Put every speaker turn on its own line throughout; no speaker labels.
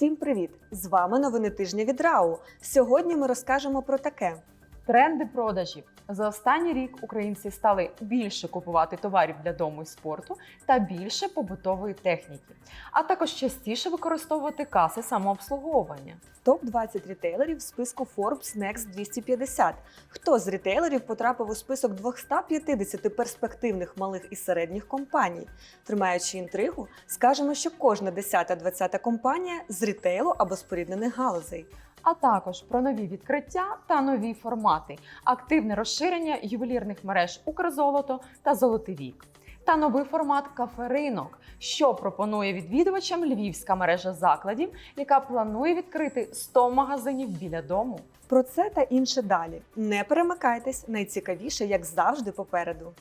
Всім привіт! З вами новини тижня від РАУ. Сьогодні ми розкажемо про таке.
Тренди продажів за останній рік українці стали більше купувати товарів для дому і спорту та більше побутової техніки, а також частіше використовувати каси самообслуговування.
Топ 20 рітейлерів в списку Forbes Next 250. Хто з рітейлерів потрапив у список 250 перспективних малих і середніх компаній? Тримаючи інтригу, скажемо, що кожна 10-20 компанія з рітейлу або споріднених галузей.
А також про нові відкриття та нові формати, активне розширення ювелірних мереж Укрзолото та Золотий вік. Та новий формат кафе-ринок, що пропонує відвідувачам львівська мережа закладів, яка планує відкрити 100 магазинів біля дому.
Про це та інше далі. Не перемикайтесь, найцікавіше, як завжди, попереду.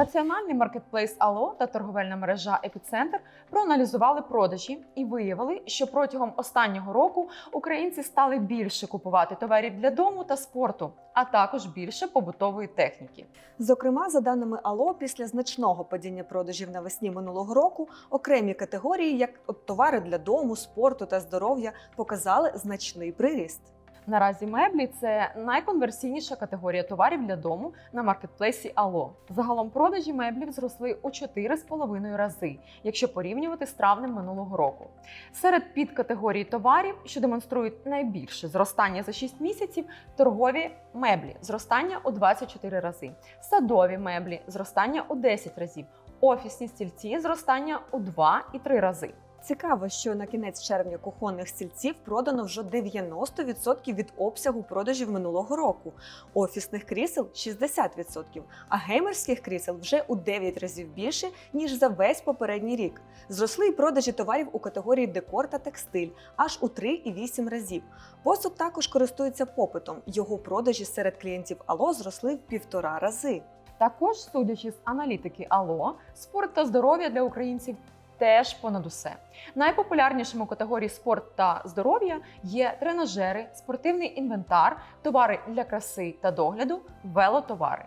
Національний маркетплейс Ало та торговельна мережа Епіцентр проаналізували продажі і виявили, що протягом останнього року українці стали більше купувати товарів для дому та спорту, а також більше побутової техніки.
Зокрема, за даними АЛО, після значного падіння продажів навесні минулого року, окремі категорії, як от товари для дому, спорту та здоров'я, показали значний приріст.
Наразі меблі це найконверсійніша категорія товарів для дому на маркетплейсі Ало. Загалом продажі меблів зросли у 4,5 рази, якщо порівнювати з травнем минулого року. Серед підкатегорій товарів, що демонструють найбільше зростання за 6 місяців, торгові меблі зростання у 24 рази, садові меблі зростання у 10 разів, офісні стільці зростання у 2 і 3 рази.
Цікаво, що на кінець червня кухонних стільців продано вже 90% від обсягу продажів минулого року, офісних крісел 60%, а геймерських крісел вже у 9 разів більше ніж за весь попередній рік. Зросли й продажі товарів у категорії декор та текстиль аж у 3,8 разів. Посуд також користується попитом. Його продажі серед клієнтів Ало зросли в півтора рази.
Також, судячи з аналітики Ало, спорт та здоров'я для українців теж понад усе. Найпопулярнішими у категорії спорт та здоров'я є тренажери, спортивний інвентар, товари для краси та догляду, велотовари.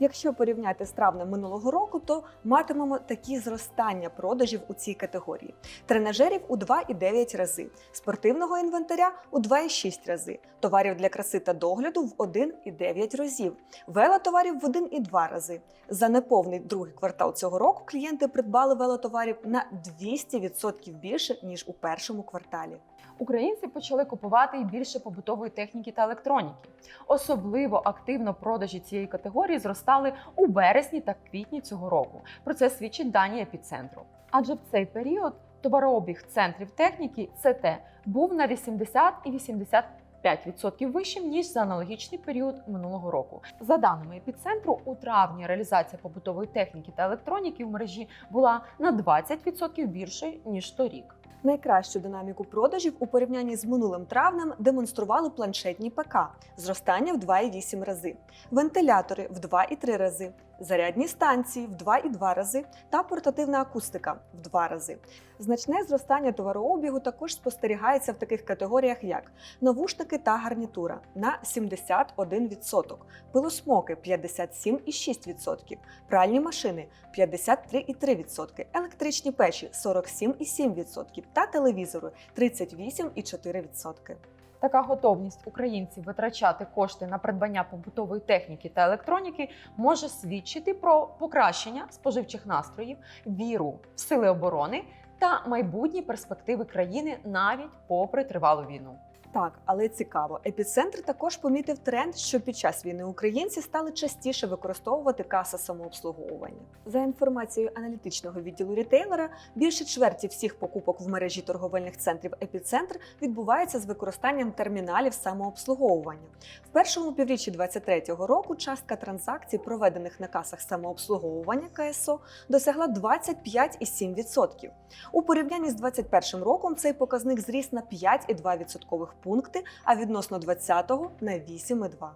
Якщо порівняти з травнем минулого року, то матимемо такі зростання продажів у цій категорії: тренажерів у 2,9 рази, спортивного інвентаря у 2,6 рази, товарів для краси та догляду в 1,9 разів, велотоварів в 1,2 рази. За неповний другий квартал цього року клієнти придбали велотоварів на 200% більше ніж у першому кварталі.
Українці почали купувати і більше побутової техніки та електроніки. Особливо активно продажі цієї категорії зростали у березні та квітні цього року. Про це свідчить дані епіцентру. Адже в цей період товарообіг центрів техніки ЦТ був на 80 і 85% вищим ніж за аналогічний період минулого року. За даними епіцентру, у травні реалізація побутової техніки та електроніки в мережі була на 20% більшою ніж торік.
Найкращу динаміку продажів у порівнянні з минулим травнем демонстрували планшетні ПК. Зростання в 2,8 рази, вентилятори в 2,3 рази, зарядні станції в 2,2 рази та портативна акустика в 2 рази. Значне зростання товарообігу також спостерігається в таких категоріях, як навушники та гарнітура на 71%, пилосмоки 57,6%, пральні машини 53,3%, електричні печі 47,7% та телевізори 38,4%.
Така готовність українців витрачати кошти на придбання побутової техніки та електроніки може свідчити про покращення споживчих настроїв, віру в сили оборони та майбутні перспективи країни навіть попри тривалу війну.
Так, але цікаво. Епіцентр також помітив тренд, що під час війни українці стали частіше використовувати каса самообслуговування. За інформацією аналітичного відділу рітейлера, більше чверті всіх покупок в мережі торговельних центрів Епіцентр відбувається з використанням терміналів самообслуговування. В першому півріччі 2023 року частка транзакцій, проведених на касах самообслуговування КСО, досягла 25,7%. У порівнянні з 2021 роком цей показник зріс на 5,2% пункти, а відносно 20-го на 8,2.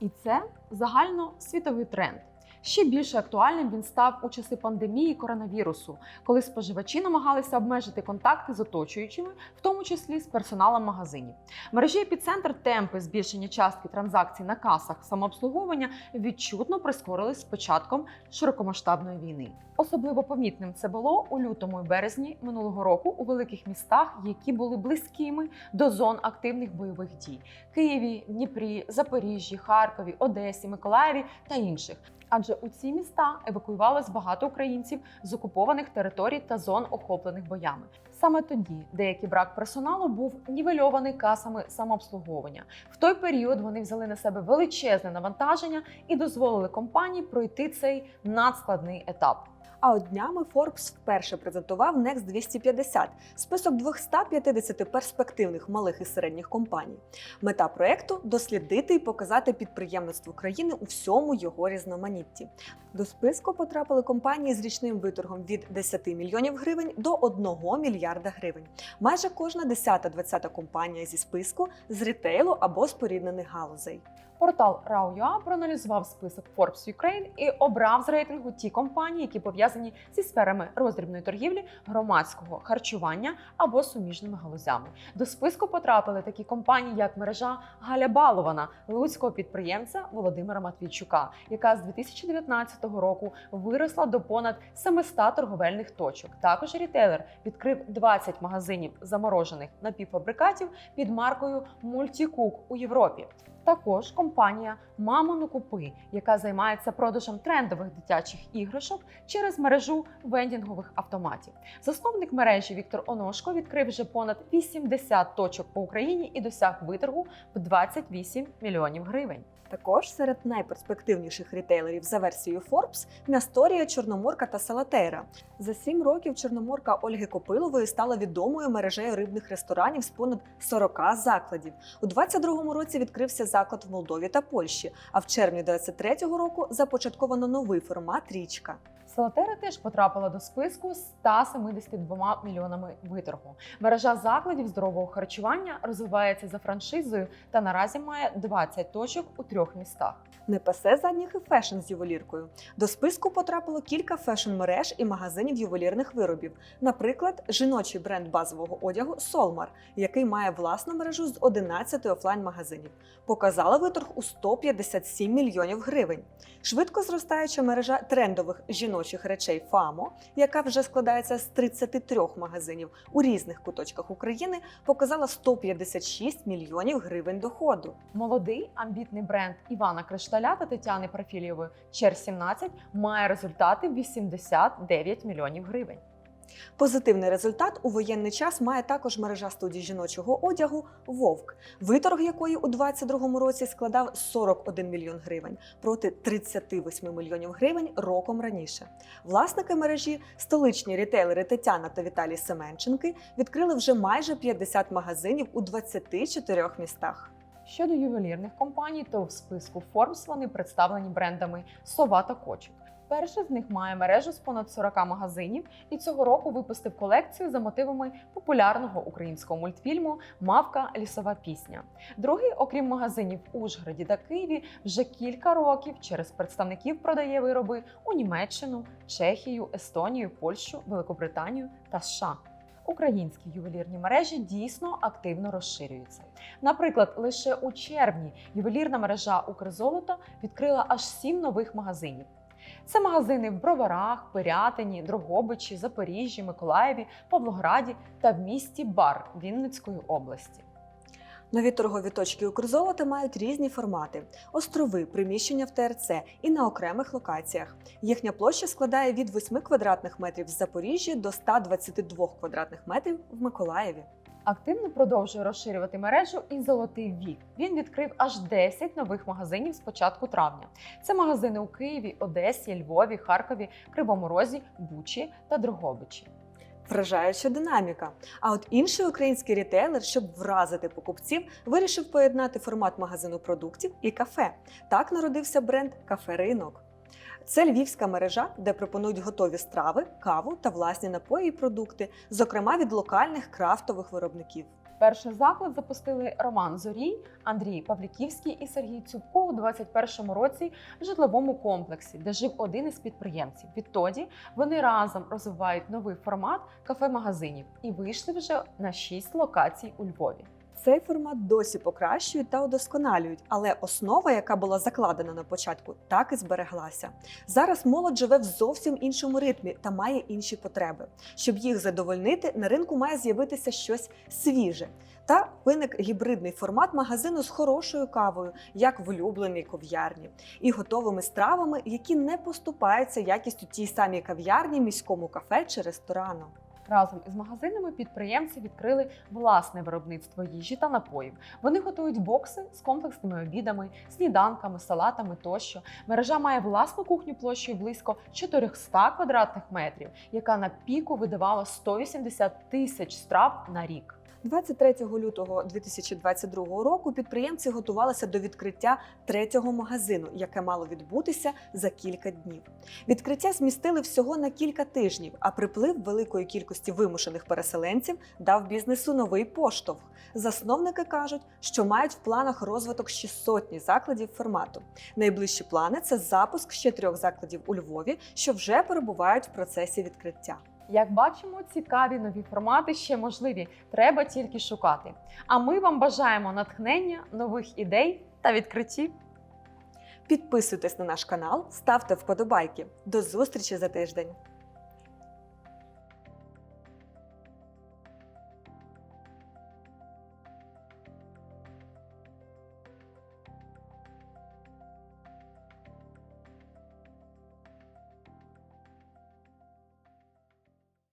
І це загально світовий тренд. Ще більше актуальним він став у часи пандемії коронавірусу, коли споживачі намагалися обмежити контакти з оточуючими, в тому числі з персоналом магазинів. Мережі епіцентр темпи збільшення частки транзакцій на касах самообслуговування відчутно прискорились з початком широкомасштабної війни. Особливо помітним це було у лютому і березні минулого року у великих містах, які були близькими до зон активних бойових дій: Києві, Дніпрі, Запоріжжі, Харкові, Одесі, Миколаєві та інших. Адже у ці міста евакуювалось багато українців з окупованих територій та зон, охоплених боями. Саме тоді деякий брак персоналу був нівельований касами самообслуговування. В той період вони взяли на себе величезне навантаження і дозволили компанії пройти цей надскладний етап.
А от днями Forbes вперше презентував Next 250 – список 250 перспективних малих і середніх компаній. Мета проекту дослідити і показати підприємництво країни у всьому його різноманітті. До списку потрапили компанії з річним виторгом від 10 мільйонів гривень до 1 мільярда гривень. Майже кожна 10-20 компанія зі списку з рітейлу або споріднених галузей.
Портал RAW.ua проаналізував список Forbes Ukraine і обрав з рейтингу ті компанії, які пов'язані зі сферами роздрібної торгівлі, громадського харчування або суміжними галузями. До списку потрапили такі компанії, як мережа Галя Балована, луцького підприємця Володимира Матвійчука, яка з 2019 року виросла до понад 700 торговельних точок. Також рітейлер відкрив 20 магазинів заморожених напівфабрикатів під маркою Multicook у Європі. Також компанія Мамо не купи, яка займається продажем трендових дитячих іграшок через мережу вендінгових автоматів. Засновник мережі Віктор Оношко відкрив вже понад 80 точок по Україні і досяг виторгу в 28 мільйонів гривень.
Також серед найперспективніших рітейлерів за версією Forbes Насторія, Чорноморка та Салатейра. За сім років Чорноморка Ольги Копилової стала відомою мережею рибних ресторанів з понад 40 закладів. У 22-му році відкрився заклад в Молдові та Польщі. А в червні 23-го року започатковано новий формат річка.
Салатера теж потрапила до списку з 172 мільйонами виторгу. Мережа закладів здорового харчування розвивається за франшизою та наразі має 20 точок у трьох містах.
Не пасе задніх і фешн з ювеліркою. До списку потрапило кілька фешн-мереж і магазинів ювелірних виробів. Наприклад, жіночий бренд базового одягу Solmar, який має власну мережу з 11 офлайн-магазинів. Показала виторг у 157 мільйонів гривень. Швидко зростаюча мережа трендових жіночих речей ФАМО, яка вже складається з 33 магазинів у різних куточках України, показала 156 мільйонів гривень доходу.
Молодий амбітний бренд Івана Та Тетяни Парафілєвої Чер 17 має результати в 89 мільйонів гривень.
Позитивний результат у воєнний час має також мережа студій жіночого одягу Вовк, виторг якої у 2022 році складав 41 мільйон гривень проти 38 мільйонів гривень роком раніше. Власники мережі, столичні рітейлери Тетяна та Віталій Семенченки, відкрили вже майже 50 магазинів у 24 містах.
Щодо ювелірних компаній, то в списку Forbes вони представлені брендами Сова та Кочик. Перший з них має мережу з понад 40 магазинів і цього року випустив колекцію за мотивами популярного українського мультфільму Мавка лісова пісня. Другий, окрім магазинів в Ужгороді та Києві, вже кілька років через представників продає вироби у Німеччину, Чехію, Естонію, Польщу, Великобританію та США. Українські ювелірні мережі дійсно активно розширюються. Наприклад, лише у червні ювелірна мережа Укрзолото відкрила аж сім нових магазинів. Це магазини в Броварах, Пирятині, Дрогобичі, Запоріжжі, Миколаєві, Павлограді та в місті Бар Вінницької області.
Нові торгові точки Укрзолота мають різні формати: острови, приміщення в ТРЦ і на окремих локаціях. Їхня площа складає від 8 квадратних метрів в Запоріжжі до 122 квадратних метрів в Миколаєві.
Активно продовжує розширювати мережу і золотий вік. Він відкрив аж 10 нових магазинів з початку травня. Це магазини у Києві, Одесі, Львові, Харкові, Кривому Розі, Бучі та Дрогобичі.
Вражаюча динаміка. А от інший український рітейлер, щоб вразити покупців, вирішив поєднати формат магазину продуктів і кафе. Так народився бренд Кафе Ринок. Це львівська мережа, де пропонують готові страви, каву та власні напої і продукти, зокрема від локальних крафтових виробників.
Перший заклад запустили Роман Зорій, Андрій Павліківський і Сергій Цюбко у 21-му році в житловому комплексі, де жив один із підприємців. Відтоді вони разом розвивають новий формат кафе-магазинів і вийшли вже на шість локацій у Львові.
Цей формат досі покращують та удосконалюють, але основа, яка була закладена на початку, так і збереглася. Зараз молодь живе в зовсім іншому ритмі та має інші потреби. Щоб їх задовольнити, на ринку має з'явитися щось свіже. Та виник гібридний формат магазину з хорошою кавою, як в улюбленій кав'ярні, і готовими стравами, які не поступаються якістю тій самій кав'ярні, міському кафе чи ресторану.
Разом із магазинами підприємці відкрили власне виробництво їжі та напоїв. Вони готують бокси з комплексними обідами, сніданками, салатами тощо. Мережа має власну кухню площею близько 400 квадратних метрів, яка на піку видавала 180 тисяч страв на рік.
23 лютого 2022 року підприємці готувалися до відкриття третього магазину, яке мало відбутися за кілька днів. Відкриття змістили всього на кілька тижнів, а приплив великої кількості вимушених переселенців дав бізнесу новий поштовх. Засновники кажуть, що мають в планах розвиток ще сотні закладів формату. Найближчі плани це запуск ще трьох закладів у Львові, що вже перебувають в процесі відкриття.
Як бачимо, цікаві нові формати ще можливі. Треба тільки шукати. А ми вам бажаємо натхнення, нових ідей та відкриттів.
Підписуйтесь на наш канал, ставте вподобайки. До зустрічі за тиждень!